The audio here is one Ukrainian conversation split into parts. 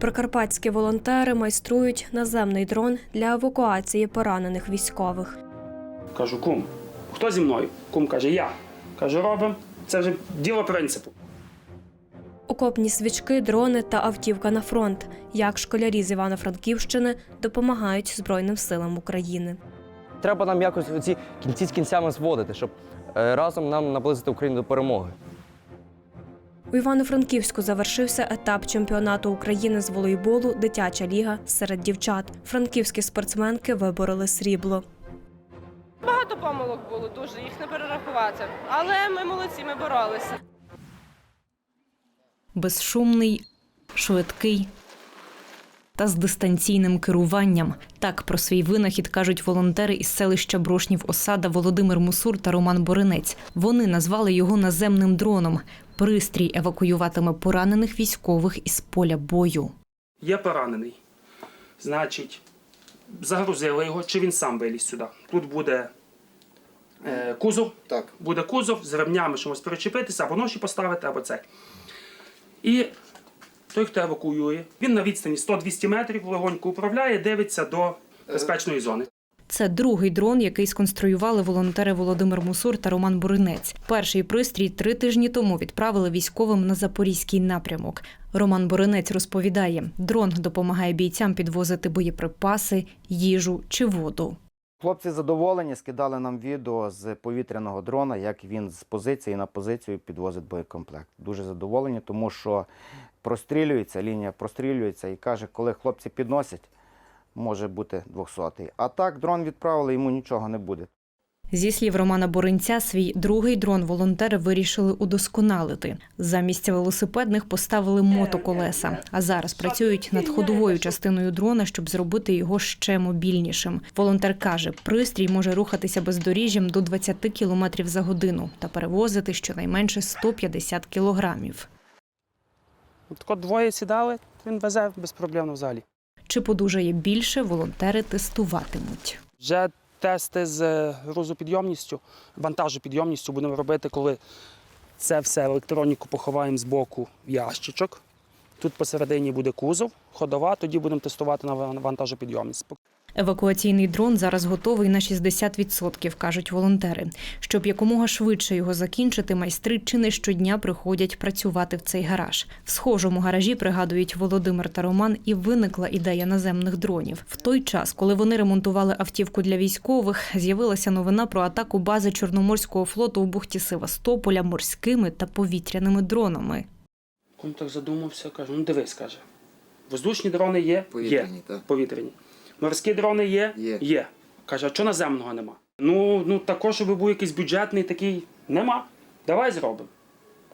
Прикарпатські волонтери майструють наземний дрон для евакуації поранених військових. Кажу, кум, хто зі мною? Кум каже, я. Кажу, робимо. Це вже діло принципу. Окопні свічки, дрони та автівка на фронт. Як школярі з Івано-Франківщини допомагають Збройним силам України. Треба нам якось ці кінці з кінцями зводити, щоб е, разом нам наблизити Україну до перемоги. У Івано-Франківську завершився етап чемпіонату України з волейболу Дитяча ліга серед дівчат. Франківські спортсменки вибороли срібло. Багато помилок було дуже, їх не перерахувати. Але ми молодці, ми боролися. безшумний, швидкий та з дистанційним керуванням. Так про свій винахід кажуть волонтери із селища Брошнів Осада Володимир Мусур та Роман Боринець. Вони назвали його наземним дроном. Пристрій евакуюватиме поранених військових із поля бою. Є поранений. Значить, загрузили його, чи він сам виліз сюди. Тут буде е, кузов. Так. Буде кузов з ремнями, що перечепитися, або ноші поставити, або це. І той, хто евакуює, він на відстані 100-200 метрів легонько управляє, дивиться до безпечної зони. Це другий дрон, який сконструювали волонтери Володимир Мусур та Роман Буринець. Перший пристрій три тижні тому відправили військовим на запорізький напрямок. Роман Боринець розповідає, дрон допомагає бійцям підвозити боєприпаси, їжу чи воду. Хлопці задоволені, скидали нам відео з повітряного дрона, як він з позиції на позицію підвозить боєкомплект. Дуже задоволені, тому що прострілюється, лінія прострілюється і каже, коли хлопці підносять, може бути 200-й. А так дрон відправили, йому нічого не буде. Зі слів Романа Боринця, свій другий дрон волонтери вирішили удосконалити. Замість велосипедних поставили мотоколеса, а зараз працюють над ходовою частиною дрона, щоб зробити його ще мобільнішим. Волонтер каже, пристрій може рухатися бездоріжжям до 20 км за годину та перевозити щонайменше 150 кілограмів. От двоє сідали, він везе безпроблемно взагалі. Чи подужає більше, волонтери тестуватимуть. Вже тести з грузопідйомністю, вантажопідйомністю будемо робити, коли це все електроніку поховаємо з боку ящичок. Тут посередині буде кузов, ходова, тоді будемо тестувати на вантажопідйомність. Евакуаційний дрон зараз готовий на 60%, кажуть волонтери. Щоб якомога швидше його закінчити, майстри чи не щодня приходять працювати в цей гараж. В схожому гаражі пригадують Володимир та Роман, і виникла ідея наземних дронів. В той час, коли вони ремонтували автівку для військових, з'явилася новина про атаку бази Чорноморського флоту у бухті Севастополя морськими та повітряними дронами. Кунь так задумався, каже, ну дивись, каже. Воздушні дрони є? Повітряні, є. так. Повітряні. Морські дрони є? Є. Є. Каже, а чого наземного нема? Ну, ну також, щоб був якийсь бюджетний такий, нема. Давай зробимо.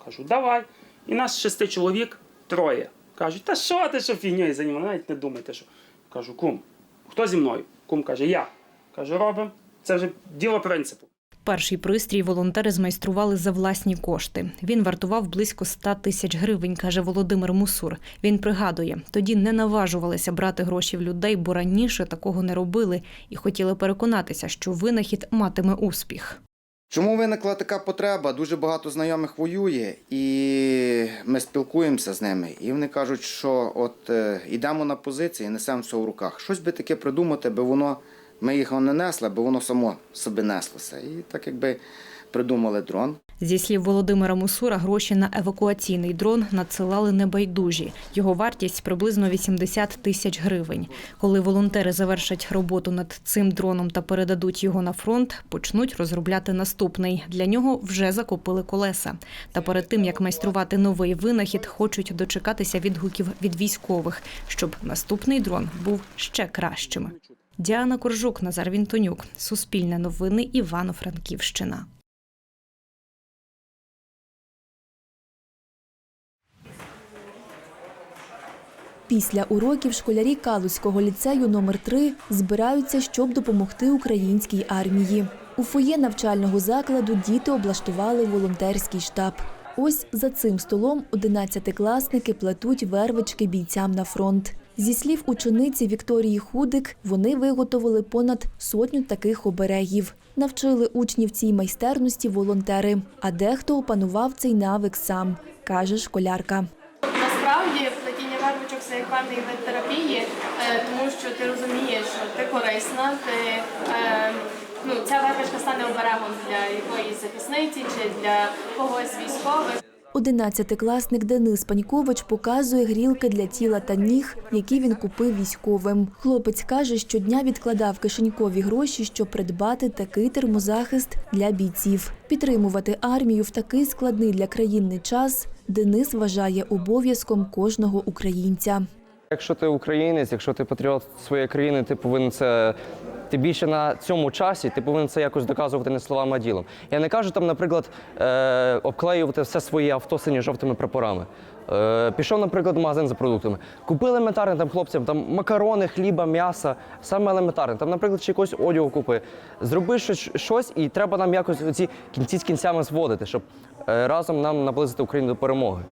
Кажу, давай. І нас шести чоловік троє. Кажуть, та що ти що фігньою займаєш? Навіть не думайте, що. Кажу, кум, хто зі мною? Кум каже, я. Кажу, робимо. Це вже діло принципу. Перший пристрій волонтери змайстрували за власні кошти. Він вартував близько 100 тисяч гривень, каже Володимир Мусур. Він пригадує, тоді не наважувалися брати гроші в людей, бо раніше такого не робили і хотіли переконатися, що винахід матиме успіх. Чому виникла така потреба? Дуже багато знайомих воює, і ми спілкуємося з ними. І вони кажуть, що от е, йдемо на позиції, несемо все в руках. Щось би таке придумати, би воно ми їх не несли, бо воно само собі неслося. І так якби придумали дрон. Зі слів Володимира Мусура, гроші на евакуаційний дрон надсилали небайдужі. Його вартість приблизно 80 тисяч гривень. Коли волонтери завершать роботу над цим дроном та передадуть його на фронт, почнуть розробляти наступний. Для нього вже закупили колеса. Та перед тим як майструвати новий винахід, хочуть дочекатися відгуків від військових, щоб наступний дрон був ще кращим. Діана Коржук, Назар Вінтонюк, Суспільне новини, Івано-Франківщина. Після уроків школярі Калузького ліцею номер 3 збираються, щоб допомогти українській армії. У фоє навчального закладу діти облаштували волонтерський штаб. Ось за цим столом одинадцятикласники плетуть вервички бійцям на фронт. Зі слів учениці Вікторії Худик, вони виготовили понад сотню таких оберегів. Навчили учнів цій майстерності волонтери, а дехто опанував цей навик сам, каже школярка. Насправді плетіння вервичок це як певний вид терапії, е, тому що ти розумієш, що ти корисна, ти, е, ну, ця вервичка стане оберегом для якоїсь захисниці чи для когось військових. Одинадцятикласник Денис Панькович показує грілки для тіла та ніг, які він купив військовим. Хлопець каже, що дня відкладав кишенькові гроші, щоб придбати такий термозахист для бійців. Підтримувати армію в такий складний для країни час Денис вважає обов'язком кожного українця. Якщо ти українець, якщо ти патріот своєї країни, ти повинен це. Ти більше на цьому часі ти повинен це якось доказувати не словами, а ділом. Я не кажу там, наприклад, е, обклеювати все своє авто синьо-жовтими прапорами. Е, пішов, наприклад, в магазин за продуктами. Купили елементарне там хлопцям там макарони, хліба, м'яса, саме елементарне. Там, наприклад, ще якось одягу купи. Зроби щось, щось, і треба нам якось ці кінці з кінцями зводити, щоб е, разом нам наблизити Україну до перемоги.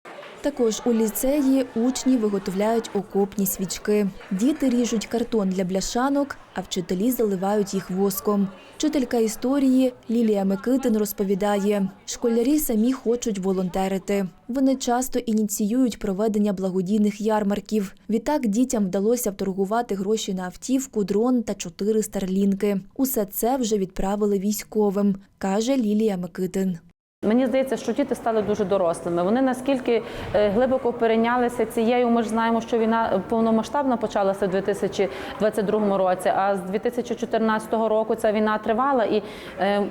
Також у ліцеї учні виготовляють окопні свічки. Діти ріжуть картон для бляшанок, а вчителі заливають їх воском. Вчителька історії Лілія Микитин розповідає, школярі самі хочуть волонтерити. Вони часто ініціюють проведення благодійних ярмарків. Відтак дітям вдалося вторгувати гроші на автівку, дрон та чотири старлінки. Усе це вже відправили військовим, каже Лілія Микитин. Мені здається, що діти стали дуже дорослими. Вони наскільки е, глибоко перейнялися цією. Ми ж знаємо, що війна повномасштабно почалася в 2022 році, а з 2014 року ця війна тривала. І е,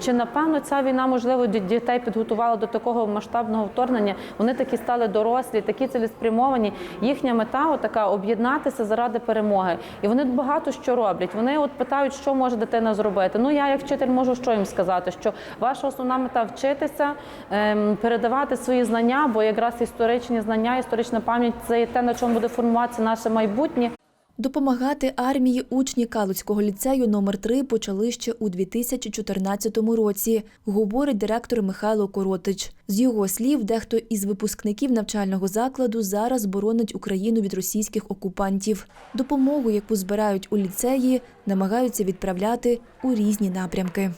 чи напевно ця війна можливо дітей підготувала до такого масштабного вторгнення? Вони такі стали дорослі, такі цілеспрямовані. Їхня мета така об'єднатися заради перемоги. І вони багато що роблять. Вони от питають, що може дитина зробити. Ну я як вчитель можу що їм сказати, що ваша основна мета вчитися, ем, передавати свої знання, бо якраз історичні знання, історична пам'ять це те, на чому буде формуватися наше майбутнє. Допомагати армії учні Калуцького ліцею номер 3 почали ще у 2014 році, говорить директор Михайло Коротич. З його слів, дехто із випускників навчального закладу зараз боронить Україну від російських окупантів. Допомогу, яку збирають у ліцеї, намагаються відправляти у різні напрямки.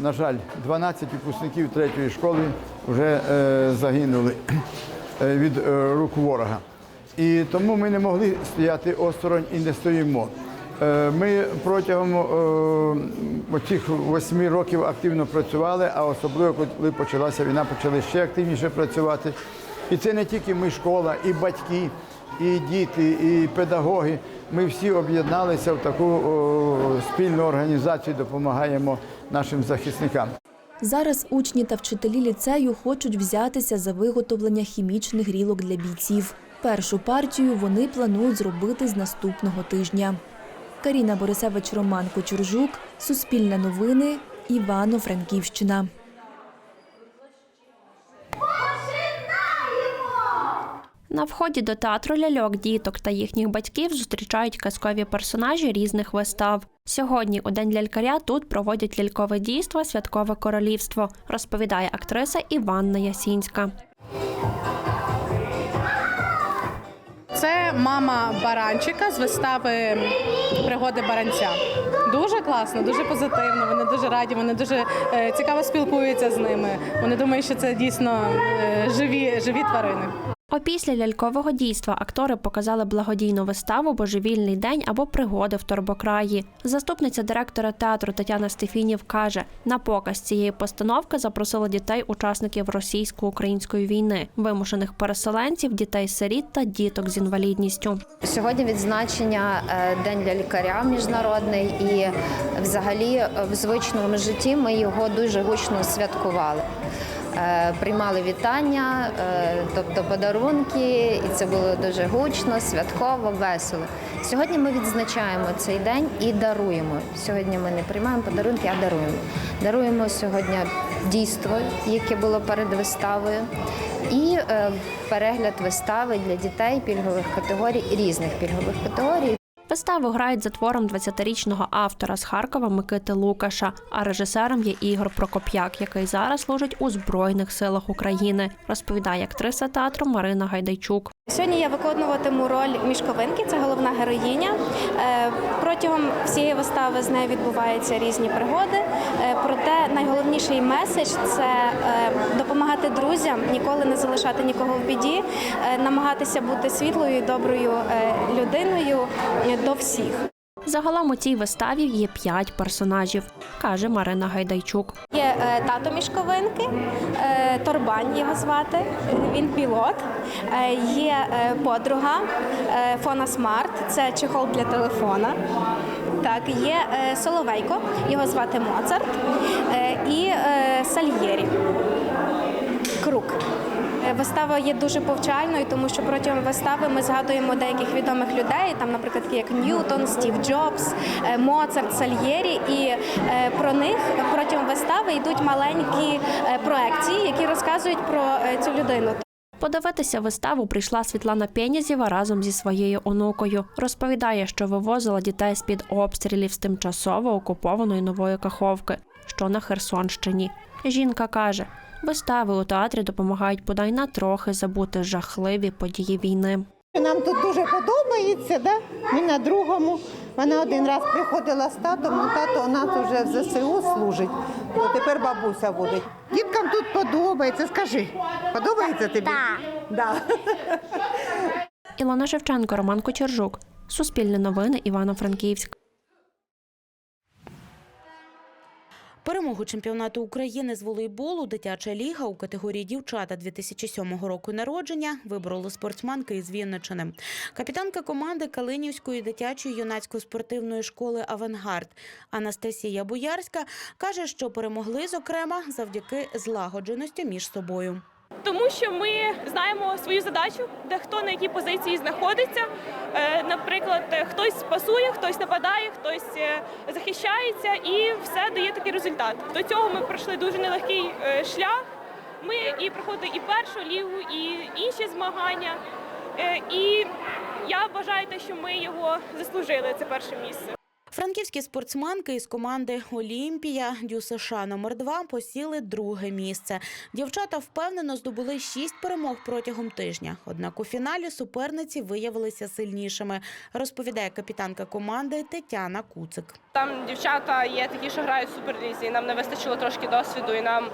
На жаль, 12 випускників третьої школи вже е, загинули е, від е, рук ворога. І тому ми не могли стояти осторонь і не стоїмо. Е, Ми протягом е, цих восьми років активно працювали, а особливо коли почалася війна, почали ще активніше працювати. І це не тільки ми школа, і батьки, і діти, і педагоги. Ми всі об'єдналися в таку спільну організацію, допомагаємо нашим захисникам. Зараз учні та вчителі ліцею хочуть взятися за виготовлення хімічних грілок для бійців. Першу партію вони планують зробити з наступного тижня. Каріна Борисевич, Роман Кочуржук, Суспільне новини, Івано-Франківщина. На вході до театру ляльок діток та їхніх батьків зустрічають казкові персонажі різних вистав. Сьогодні, у день лялькаря, тут проводять лялькове дійство Святкове королівство, розповідає актриса Іванна Ясінська. Це мама баранчика з вистави Пригоди баранця. Дуже класно, дуже позитивно. Вони дуже раді, вони дуже е, цікаво спілкуються з ними. Вони думають, що це дійсно е, живі, живі тварини. Опісля лялькового дійства актори показали благодійну виставу Божевільний день або пригоди в Торбокраї. Заступниця директора театру Тетяна Стефінів каже: на показ цієї постановки запросили дітей-учасників російсько-української війни, вимушених переселенців, дітей-сиріт та діток з інвалідністю. Сьогодні відзначення е, День лялькаря міжнародний, і взагалі в звичному житті ми його дуже гучно святкували. Е, Приймали вітання, е, тобто подарунки, і це було дуже гучно, святково, весело. Сьогодні ми відзначаємо цей день і даруємо. Сьогодні ми не приймаємо подарунки, а даруємо. Даруємо сьогодні дійство, яке було перед виставою, і е, перегляд вистави для дітей пільгових категорій, різних пільгових категорій. Виставу грають за твором 20-річного автора з Харкова Микити Лукаша, а режисером є Ігор Прокоп'як, який зараз служить у Збройних силах України, розповідає актриса театру Марина Гайдайчук. Сьогодні я виконуватиму роль мішковинки, це головна героїня. Е, Протягом всієї вистави з нею відбуваються різні пригоди. Е, Проте найголовніший меседж це е, допомагати друзям, ніколи не залишати нікого в біді, намагатися бути світлою і доброю людиною до всіх. Загалом у цій виставі є п'ять персонажів, каже Марина Гайдайчук. Є е, тато мішковинки, е, Торбань його звати, він пілот. Е, Є е, подруга е, Фона Смарт, це чехол для телефона. Так, є е, Соловейко, його звати Моцарт, е, і е, Сальєрі. Крук. Вистава є дуже повчальною, тому що протягом вистави ми згадуємо деяких відомих людей, там, наприклад, такі як Ньютон, Стів Джобс, е, Моцарт, Сальєрі. І е, про них протягом вистави йдуть маленькі е, проекції, які розказують про цю людину. Подивитися виставу прийшла Світлана Пєнязєва разом зі своєю онукою. Розповідає, що вивозила дітей з-під обстрілів з тимчасово окупованої нової Каховки, що на Херсонщині. Жінка каже, вистави у театрі допомагають бодай на трохи забути жахливі події війни. Нам тут дуже подобається, да? ми на другому. Вона один раз приходила з татом, ну тато у нас вже в ЗСУ служить, то тепер бабуся буде. Діткам тут подобається, скажи, подобається тобі? Так. Да. Ілона Шевченко, Роман Кочержук. Суспільне новини Івано-Франківськ. Перемогу чемпіонату України з волейболу Дитяча ліга у категорії дівчата 2007 року народження вибороли спортсменки із Вінничини. Капітанка команди Калинівської дитячої юнацької спортивної школи Авангард Анастасія Боярська каже, що перемогли зокрема завдяки злагодженості між собою. Тому що ми знаємо свою задачу, де хто на якій позиції знаходиться. Е, Наприклад, хтось пасує, хтось нападає, хтось е, захищається, і все дає такий результат. До цього ми пройшли дуже нелегкий е, шлях. Ми і проходили і першу лігу, і інші змагання. І я вважаю що ми його заслужили. Це перше місце. Франківські спортсменки із команди Олімпія Дю США номер 2 посіли друге місце. Дівчата впевнено здобули шість перемог протягом тижня. Однак у фіналі суперниці виявилися сильнішими, розповідає капітанка команди Тетяна Куцик. Там дівчата є такі, що грають в суперлізі. Нам не вистачило трошки досвіду, і нам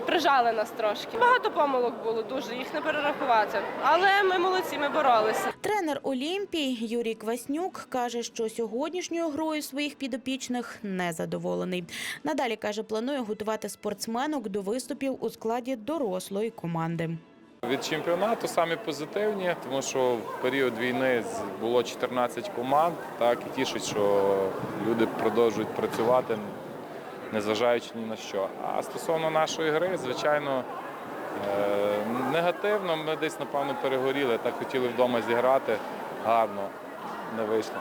прижали нас трошки. Багато помилок було дуже, їх не перерахувати. Але ми молодці, ми боролися. Тренер Олімпії Юрій Кваснюк каже, що сьогоднішньою грою своїх підопічних не задоволений. Надалі каже, планує готувати спортсменок до виступів у складі дорослої команди. Від чемпіонату самі позитивні, тому що в період війни з- було 14 команд, так і тішить, що люди продовжують працювати, незважаючи ні на що. А стосовно нашої гри, звичайно, е, негативно. Ми десь, напевно, перегоріли, так хотіли вдома зіграти гарно, не вийшло.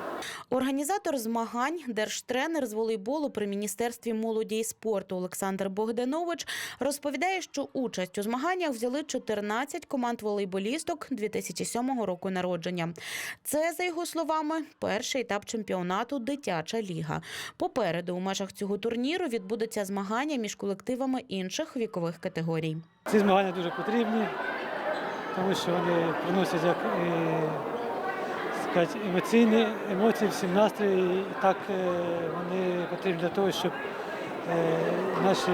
Організатор змагань, держтренер з волейболу при міністерстві молоді і спорту Олександр Богданович розповідає, що участь у змаганнях взяли 14 команд волейболісток 2007 року народження. Це, за його словами, перший етап чемпіонату Дитяча ліга. Попереду у межах цього турніру відбудуться змагання між колективами інших вікових категорій. Ці змагання дуже потрібні, тому що вони приносять як е, сказати, емоційні емоції, всі настрій. І так е, вони потрібні для того, щоб е, наші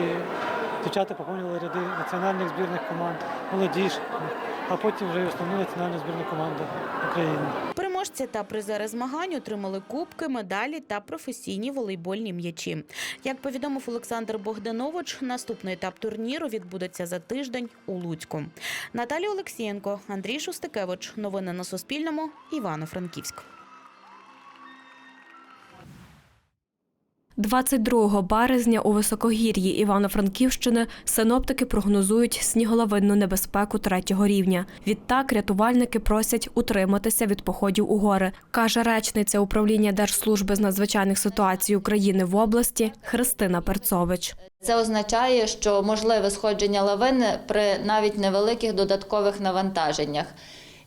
дівчата поповнювали ряди національних збірних команд, молодіж, а потім вже і основну національну збірну команду України. Переможці та призери змагань отримали кубки, медалі та професійні волейбольні м'ячі. Як повідомив Олександр Богданович, наступний етап турніру відбудеться за тиждень у Луцьку. Наталія Олексієнко, Андрій Шустикевич. Новини на Суспільному. Івано-Франківськ. 22 березня у високогір'ї Івано-Франківщини синоптики прогнозують сніголовинну небезпеку третього рівня. Відтак рятувальники просять утриматися від походів у гори, каже речниця управління Держслужби з надзвичайних ситуацій України в області Христина Перцович. Це означає, що можливе сходження лавини при навіть невеликих додаткових навантаженнях.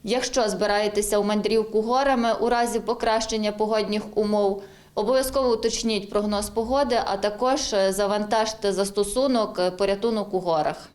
Якщо збираєтеся у мандрівку горами у разі покращення погодних умов, обов'язково уточніть прогноз погоди, а також завантажте застосунок порятунок у горах.